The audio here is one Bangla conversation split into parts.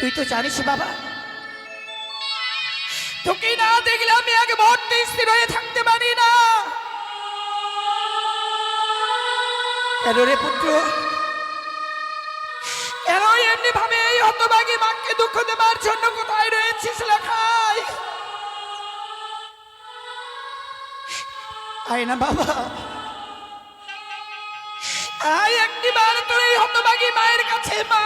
তুই তো জানিস বাবা। তোকে না দেখলে আমি আগে মুহূর্তে স্থির হয়ে থাকতে পারি না। কেন রে পুত্র? কেন এমনি ভাবে এই হতভাগী মাকে দুঃখ দেবার জন্য কোথায় রয়েছিস লেখাই? আয় না বাবা। আয় একটিবার তোর এই হতভাগী মায়ের কাছে মা।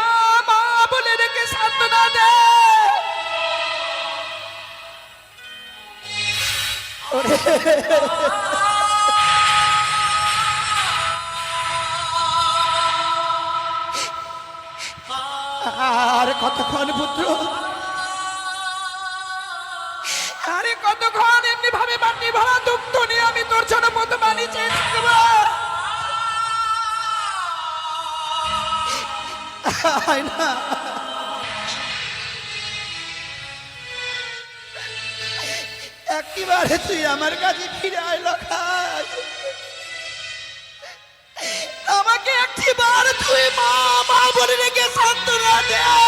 আর কতক্ষণ পুত্র? আরে কতক্ষণ এমনি ভাবে মাটি ভরা দুঃখ নিয়ে আমি তোর জন্য মত মানি চেয়ে থাকব আয় একেবারে তুই আমার কাছে ফিরে আইল খাই। আমাকে একটিবার তুই মা মা বলে রেখে সান্ত্বনা দে। ও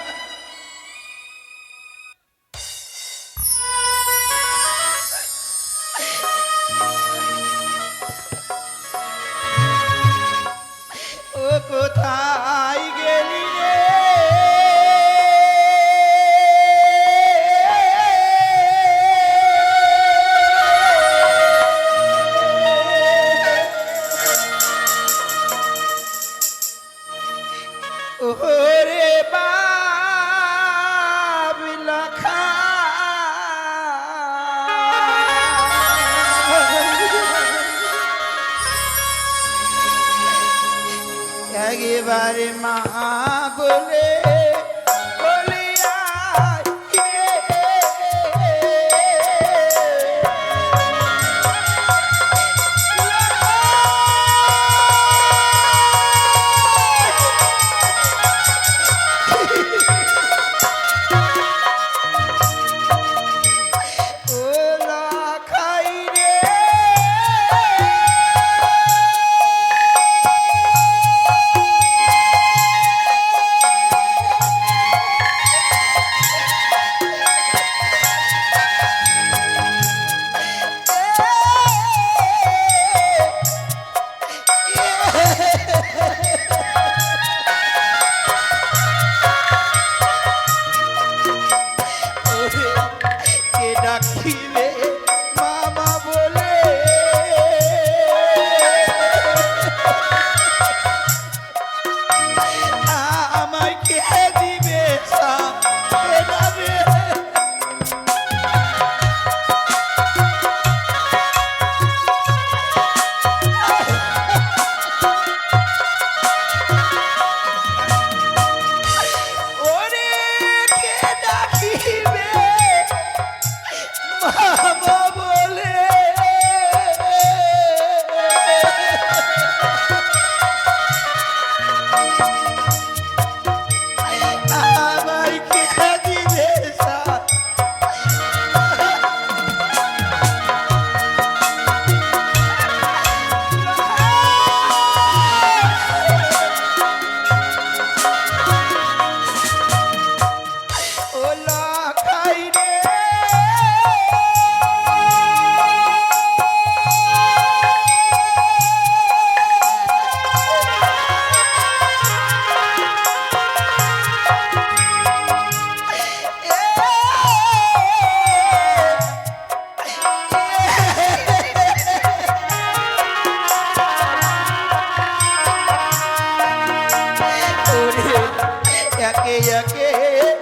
একে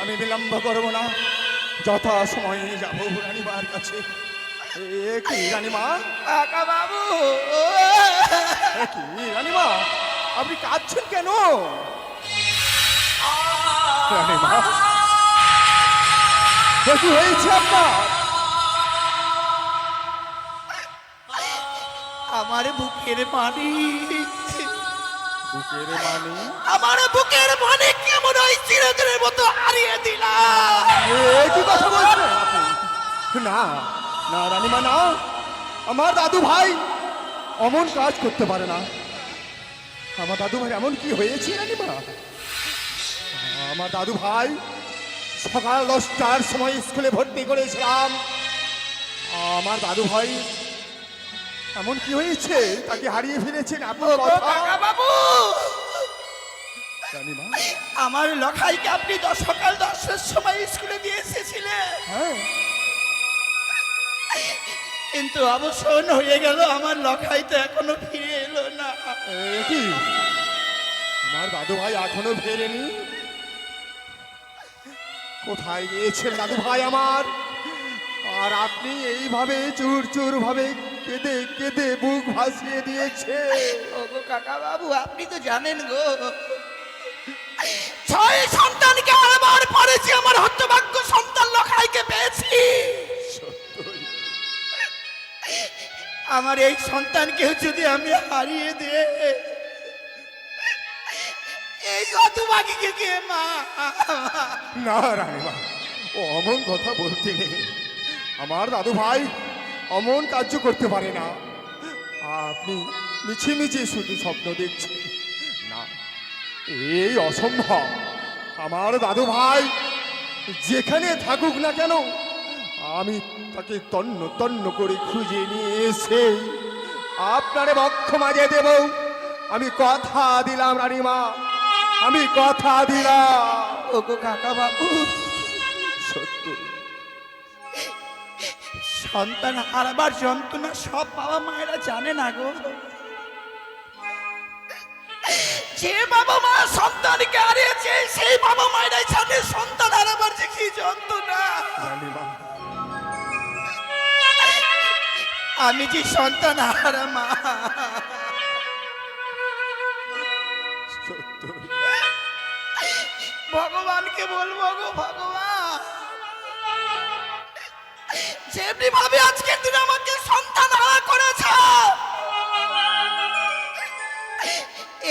আমি বিলম্ব করব না। যথা সময়ে যাব রানীমার কাছে। এ কি রানীমা? কাকা বাবু। এ কি রানীমা? আপনি কাঁদছেন কেন? রানীমা। এ কি হয়েছে আপনার? আমার বুকের পানি বুকের মানে আমার বুকের পানি কেমন ওই চিরদিনের মতো হারিয়ে দিলাম এ কি কথা বলছেন? না না রানীমা না। আমার দাদু ভাই অমন কাজ করতে পারে না। আমার দাদু ভাই এমন কি হয়েছে রানীমা? আমার দাদু ভাই সকাল দশটার সময় স্কুলে ভর্তি করেছিলাম। আমার দাদু ভাই এমন কি হয়েছে? তাকে হারিয়ে ফেলেছেন আপনার বাবু! আমার লখাইকে আপনি দশ সকাল দশটার সময় স্কুলে দিয়ে এসেছিলেন। হ্যাঁ। কিন্তু অবসর হয়ে গেল আমার লখাই তো এখনও ফিরে এলো না। কি? আমার দাদু ভাই এখনও ফেরেনি? কোথায় গিয়েছেন দাদু ভাই আমার? আর আপনি এইভাবে চুর চুর ভাবে কেঁদে কেঁদে বুক ভাসিয়ে দিয়েছে। কাকা বাবু আপনি তো জানেন গো। ছয় সন্তানকে আরবার পরেছি আমার হতভাগ্য সন্তান লখাইকে পেয়েছি। আমার এই সন্তানকেও যদি আমি হারিয়ে দিয়ে এই হতভাগীকে কে মা? না রানীমা ও অমন কথা বলতে নেই। আমার দাদু ভাই অমন কার্য করতে পারে না। আপনি মিছে মিছে শুধু স্বপ্ন দেখছেন। না, এই অসম্ভব। আমার দাদু ভাই, যেখানে থাকুক না কেন, আমি তাকে তন্ন তন্ন করে খুঁজে নিয়ে এসে আপনারে বক্ষ মাঝে দেব। আমি কথা দিলাম, রানীমা। আমি কথা দিলাম। ও কাকা বাবু সন্তান হারাবার যন্ত্রণা সব বাবা মায়েরা জানে না গো। যে বাবা মা সন্তানকে হারিয়েছে সেই বাবা মায়েরাই জানে সন্তান হারাবার যে কি যন্ত্রণা। আমি যে সন্তান হারা মা? ভগবানকে বলব গো ভগবান। যেমনি ভাবে আজকের দিনে আমাকে সন্তান হারা করেছ,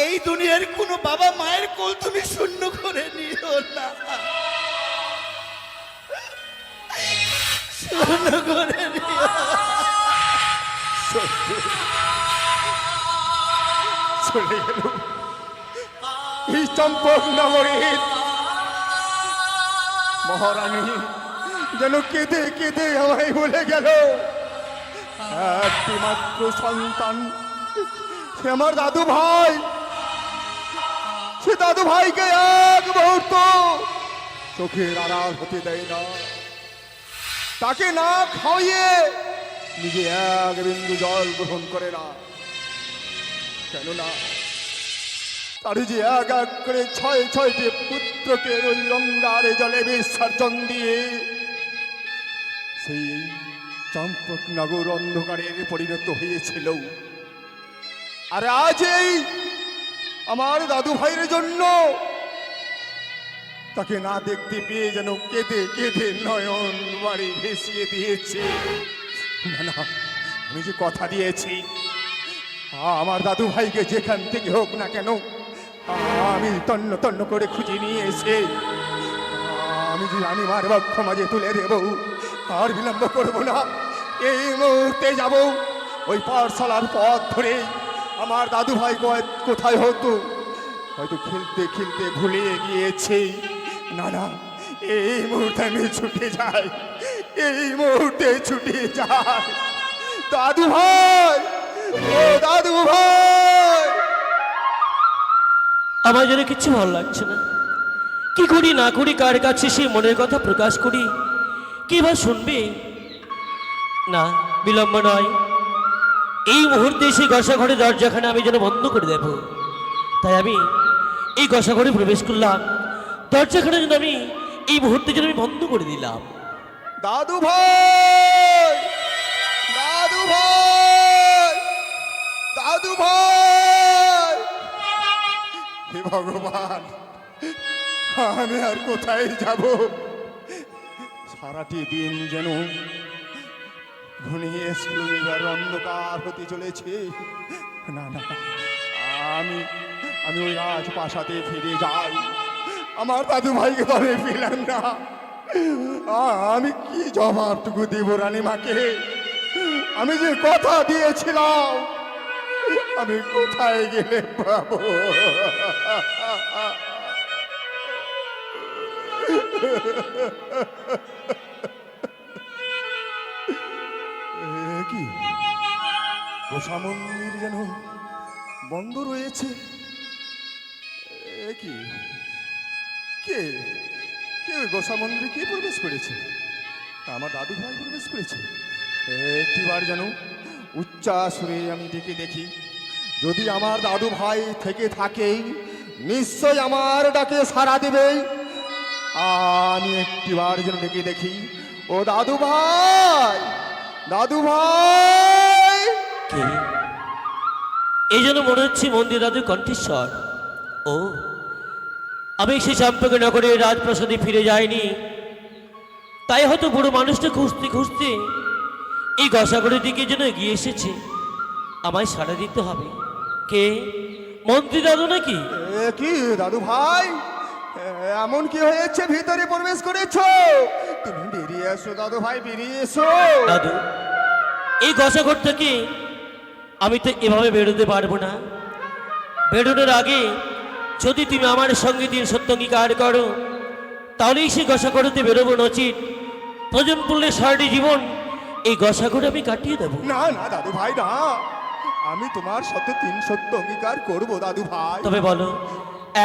এই দুনিয়ার কোনো বাবা মায়ের কোল তুমি শূন্য করে নিও না। শূন্য করে নিও। চলে গেল। এই চম্পক নগরীর মহারানী যেন কেঁদে কেঁদে আমায় বলে গেল একটি মাত্র সন্তান, সে আমার দাদু ভাই। সে দাদু ভাইকে এক মুহূর্ত চোখের আড়াল হতে দেয় না। তাকে না খাওয়িয়ে নিজে এক বিন্দু জল গ্রহণ করে না। কেননা তার যে এক এক করে ছয় ছয়টি পুত্রকে ওই রঙ্গারে জলে বিসর্জন দিয়ে সেই চম্পক নগর অন্ধকারে পরিণত হয়েছিল। আর আজ এই আমার দাদু ভাইয়ের জন্য তাকে না দেখতে পেয়ে যেন কেঁদে কেঁদে নয়ন বাড়ি ভেসিয়ে দিয়েছে। না আমি যে কথা দিয়েছি আমার দাদু ভাইকে যেখান থেকে হোক না কেন, আমি তন্ন তন্ন করে খুঁজে নিয়ে এসে, আমি যে রানীমার বক্ষ মাঝে তুলে দেব আর বিলম্ব করব না। এই মুহূর্তে যাব ওই পাঠশালার পথ ধরে। আমার দাদু ভাই কোথায় হতো? হয়তো খেলতে খেলতে ভুলে গিয়েছে। না না, এই মুহূর্তে আমি ছুটে যাই। এই মুহূর্তে ছুটে যাই। দাদু ভাই ও দাদু ভাই আমার যেন কিছু ভালো লাগছে না। কি করি, না করি, কার কাছে সে মনের কথা প্রকাশ করি? কে বা শুনবে? না, বিলম্ব নয়। এই মুহূর্তে সেই ঘরে দরজাখানে আমি যেন বন্ধ করে দেব। তাই আমি এই ঘরে প্রবেশ করলাম। দরজাখানে যেন আমি এই মুহূর্তে যেন আমি বন্ধ করে দিলাম। দাদু ভাই! দাদু ভাই! দাদু ভাই! হে ভগবান, আমি আর কোথায় যাব? সারাটি দিন যেন ঘনিয়ে এসলো অন্ধকার হতে চলেছে। না না, আমি আমি ওই রাজপ্রাসাদে ফিরে যাই। আমার দাদু ভাইকে তো আমি পেলাম না আমি কি জবাবটুকু দেব রানীমাকে? আমি যে কথা দিয়েছিলাম, আমি কোথায় গেলে পাবো? কি? গোসা মন্দির যেন বন্ধ রয়েছে। কি? কে? কে ওই গোসা মন্দিরে কে প্রবেশ করেছে? আমার দাদু ভাই প্রবেশ করেছে। একটিবার যেন উচ্চাসুরে আমি ডেকে দেখি। যদি আমার দাদু ভাই থেকে থাকে নিশ্চয় আমার ডাকে সাড়া দেবে। আমি একটিবার যেন ডেকে দেখি। ও দাদু ভাই দাদু ভাই। কে? এই জন্য মনে হচ্ছে মন্দির দাদুর কণ্ঠেশ্বর ও আমি সে চাম্পাকে নগরের রাজপ্রাসাদে ফিরে যাইনি। তাই হয়তো বুড়ো মানুষটা খুঁজতে খুঁজতে এই গসাগরের দিকে যেন এগিয়ে এসেছে। আমায় সাড়া দিতে হবে। কে? মন্ত্রী দাদু নাকি? কি দাদু ভাই? এমন কি হয়েছে? ভিতরে প্রবেশ করেছ? তুমি বেরিয়ে এসো দাদু ভাই বেরিয়ে এসো। দাদু এই গসাগর থেকে আমি তো এভাবে বেরোতে পারব না। বেরোনোর আগে যদি তুমি আমার সঙ্গে দিন সত্য অঙ্গীকার করো তাহলেই সে গসাগরতে বেরোবো নচিত প্রজন পড়লে সারাটি জীবন এই গসাগর আমি কাটিয়ে দেবো। না না দাদু ভাই না। আমি তোমার সাথে তিন সত্য অঙ্গীকার করব দাদু ভাই। তবে বলো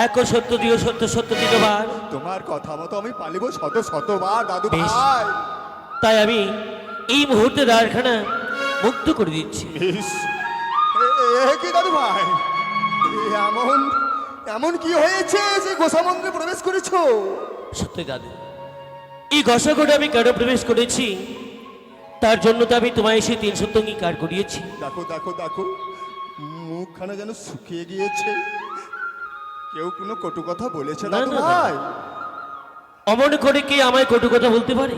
এক সত্য দিও সত্য সত্য তিনবার তোমার কথা মতো আমি পালিব শত শতবার দাদু ভাই। তাই আমি এই মুহূর্তে দ্বারখানা মুক্ত করে দিচ্ছি। কি দাদু ভাই? এমন এমন কি হয়েছে যে গোসা মন্দিরে প্রবেশ করেছ? সত্যি দাদু এই গসাগরে আমি কেন প্রবেশ করেছি? তার জন্য তো আমি তোমায় এসে তিন সত্য অঙ্গীকার করিয়েছি। দেখো দেখো দেখো মুখখানা যেন শুকিয়ে গিয়েছে। কেউ কোনো কটু কথা বলেছে না, দাদু না, না। ভাই? অমন করে কি আমায় কটু কথা বলতে পারে?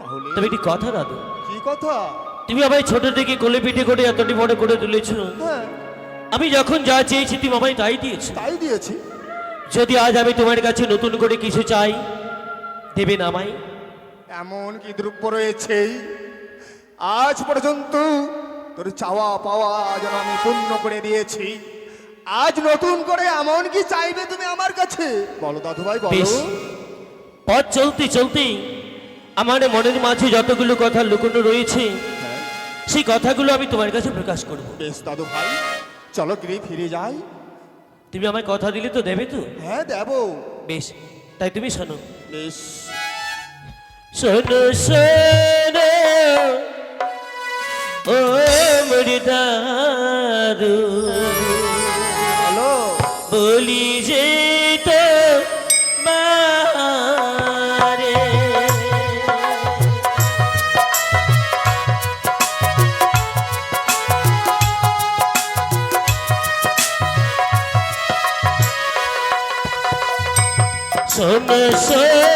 তাহলে তবে একটি কথা দাদু কি কথা? তুমি আমায় ছোট থেকে কোলে পিঠে করে এতটি বড় করে তুলেছ। হ্যাঁ। আমি যখন যা চেয়েছি তুমি আমায় তাই দিয়েছ। তাই দিয়েছি। যদি আজ আমি তোমার কাছে নতুন করে কিছু চাই দেবে না আমায়? এমন কি দ্রব্য রয়েছে? আজ পর্যন্ত তোর চাওয়া পাওয়া যেন আমি পূর্ণ করে দিয়েছি। আজ নতুন করে এমন কি চাইবে তুমি আমার কাছে? বলো দাদু ভাই বলো পথ চলতে চলতেই আমার মনের মাঝে যতগুলো কথা লুকোনো রয়েছে হ্যাঁ, সেই কথাগুলো আমি তোমার কাছে প্রকাশ করব। বেশ দাদু ভাই চলো গৃহে ফিরে যাই। তুমি আমায় কথা দিলে তো দেবে তো? হ্যাঁ দেব। বেশ তাই তুমি শোনো। বেশ। শোনো শোনো ও মৃদারু বলি যে মারে। শোন।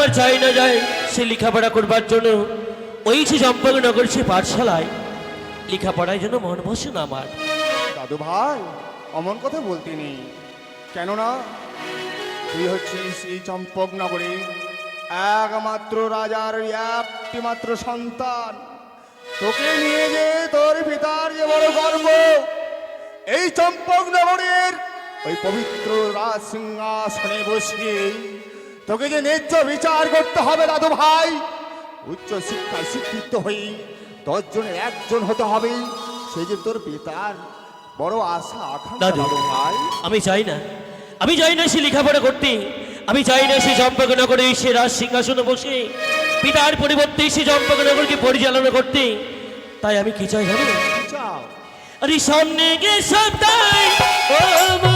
আমার চাই না যায় সে লেখাপড়া করবার জন্য। ওই সে চম্পকনগর সে পাঠশালায়। লেখাপড়ায় জন্য মন বসে না আমার। দাদু ভাই, অমন কথা বলতে নেই। কেননা, তুই হচ্ছিস এই চম্পক নগরে একমাত্র রাজার একটি মাত্র সন্তান। তোকে নিয়ে যে তোর পিতার যে বড় গর্ব, এই চম্পক নগরের ওই পবিত্র রাজ সিংহাসনে বসিয়ে তোকে যে ন্যায্য বিচার করতে হবে দাদু ভাই। উচ্চ শিক্ষায় শিক্ষিত হই দশজনের একজন হতে হবে। সেই যে তোর পিতার বড় আশা আকাঙ্ক্ষা দাদু। ভাই। আমি চাই না। আমি চাই না সে লেখাপড়া করতে। আমি চাই না সে চম্পকনগরে সে রাজ সিংহাসনে বসে পিতার পরিবর্তে সে চম্পকনগরকে পরিচালনা করতে। তাই আমি কি চাই জানো? আরে সামনে গে সদাই ও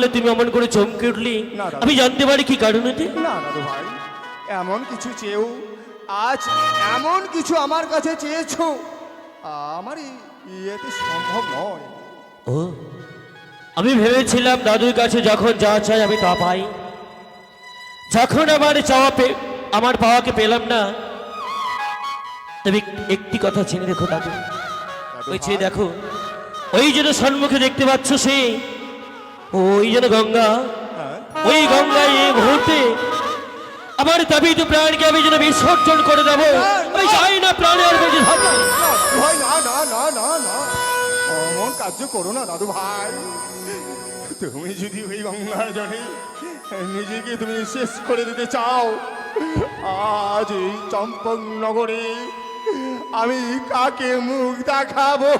বলে তুমি অমন করে চমকে উঠলি আমি জানতে পারি কি কারণেতে না দাদু ভাই এমন কিছু চেয়েও আজ এমন কিছু আমার কাছে চেয়েছো আমার ইয়েতে সম্ভব নয়। ও আমি ভেবেছিলাম দাদুর কাছে যখন যা চাই আমি তা পাই। যখন আমার চাওয়া পে আমার পাওয়াকে পেলাম না তবে একটি কথা জেনে দেখো দাদু। ওই চেয়ে দেখো ওই যেন সম্মুখে দেখতে পাচ্ছ সে ওই যেন গঙ্গা ওই গঙ্গায় এই মুহূর্তে আমার দাবি তো প্রাণকে আমি যেন বিসর্জন করে দেবো আমি চাই না প্রাণে আর বেঁচে থাকা না না না না না। অমন কার্য করো না দাদু ভাই। তুমি যদি ওই গঙ্গার জলে নিজেকে তুমি শেষ করে দিতে চাও আজ এই চম্পক নগরে আমি কাকে মুখ দেখাবো?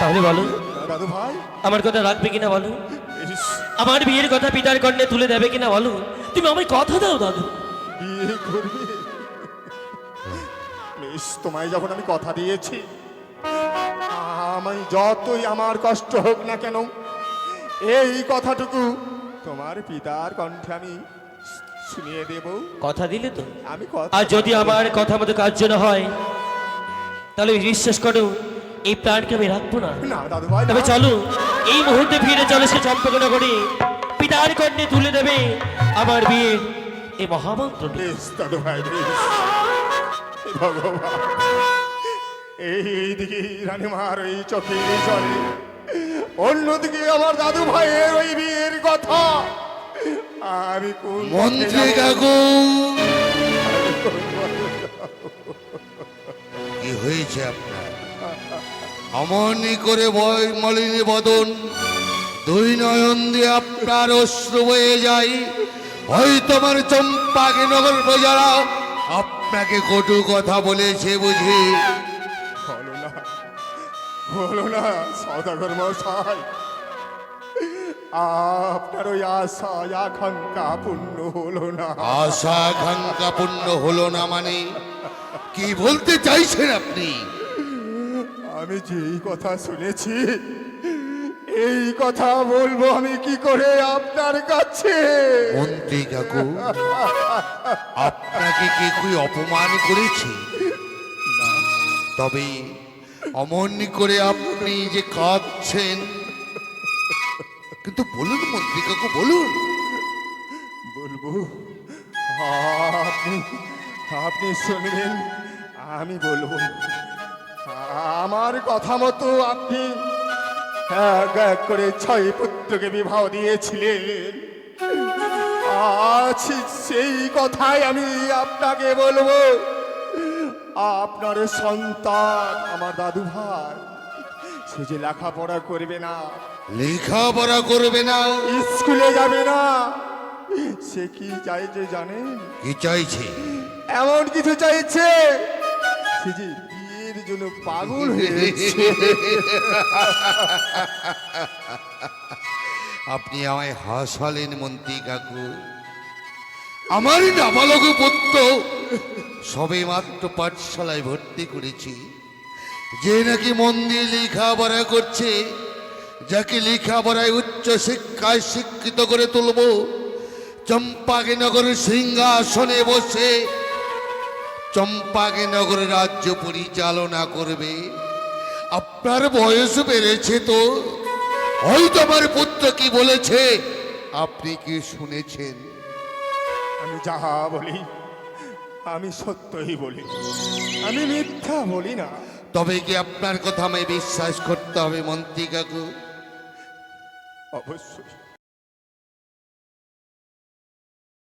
তাহলে বলো দাদু ভাই। আমার কথা রাখবে কিনা বলো? আমার বিয়ের কথা পিতার কর্ণে তুলে দেবে কিনা বলো? তুমি আমায় কথা দাও দাদু। বিয়ে করবে? বেশ তোমায় যখন আমি কথা দিয়েছি আমি যতই আমার কষ্ট হোক না কেন এই কথাটুকু তোমার পিতার কণ্ঠে আমি শুনিয়ে দেব। কথা দিলে তো? আমি আর যদি আমার কথা মতো কার্য না হয় তাহলে বিশ্বাস করো এই প্রাণকে আমি রাখব না। না দাদু ভাই তবে। চলো। এই মুহূর্তে ফিরে চলে সে চম্পকনা করে পিতার কর্ণে তুলে দেবে আমার বিয়ের এই মহামন্ত্র ভগবান। এই দিকে রানীমার ওই চোখে জলে। অন্যদিকে আমার দাদু ভাইয়ের ওই বিয়ের কথা। আমি মন্ত্রী কাকু। কি হয়েছে আপনার? অমনি করে বয় মলিনী বদন দুই নয়ন দিয়ে আপনার অশ্রু বয়ে যায়। হয়তো তোমার চম্পাকে নগর প্রজারা আপনাকে কটু কথা বলেছে বুঝি। হলো না হলো না সদাগর মশাই আপনার ওই আশা আকাঙ্ক্ষা পূর্ণ হলো না। আশা আকাঙ্ক্ষা পূর্ণ হলো না মানে কি বলতে চাইছেন আপনি? আমি যেই কথা শুনেছি এই কথা বলব আমি কি করে আপনার কাছে? মন্ত্রী কাকু আপনাকে কে কুই অপমান করেছে। তবে অমন করে আপনি যে কাঁদছেন কিন্তু বলুন মন্ত্রী কাকু বলুন। বলব আপনি আপনি শুনবেন আমি বলব। আমার কথা মতো আপনি এক এক করে ছয় পুত্রকে বিবাহ দিয়েছিলেন। আজ সেই কথাই আমি আপনাকে বলব। আপনার সন্তান আমার দাদু ভাই সে যে লেখাপড়া করবে না লেখাপড়া করবে না। স্কুলে যাবে না সে কি চাই যে জানেন? কি চাইছে? এমন কিছু চাইছে? জন্য পাগল হয়ে আপনি আমায় হাসালেন মন্ত্রী কাকু। আমার নাবালক পুত্র। সবে মাত্র পাঠশালায় ভর্তি করেছি। যে নাকি মন দিয়ে লেখাপড়া করছে, যাকে লেখাপড়ায় উচ্চ শিক্ষায় শিক্ষিত করে তুলব, চম্পাকে নগরের সিংহাসনে বসে চম্পাকে নগরের রাজ্য পরিচালনা করবে। আপনার বয়স বেড়েছে তো। হয়তো আমার পুত্র কি বলেছে? আপনি কি শুনেছেন? আমি যাহা বলি আমি সত্যই বলি। আমি মিথ্যা বলি না। তবে কি আপনার কথা আমি বিশ্বাস করতে হবে মন্ত্রী কাকু? অবশ্যই।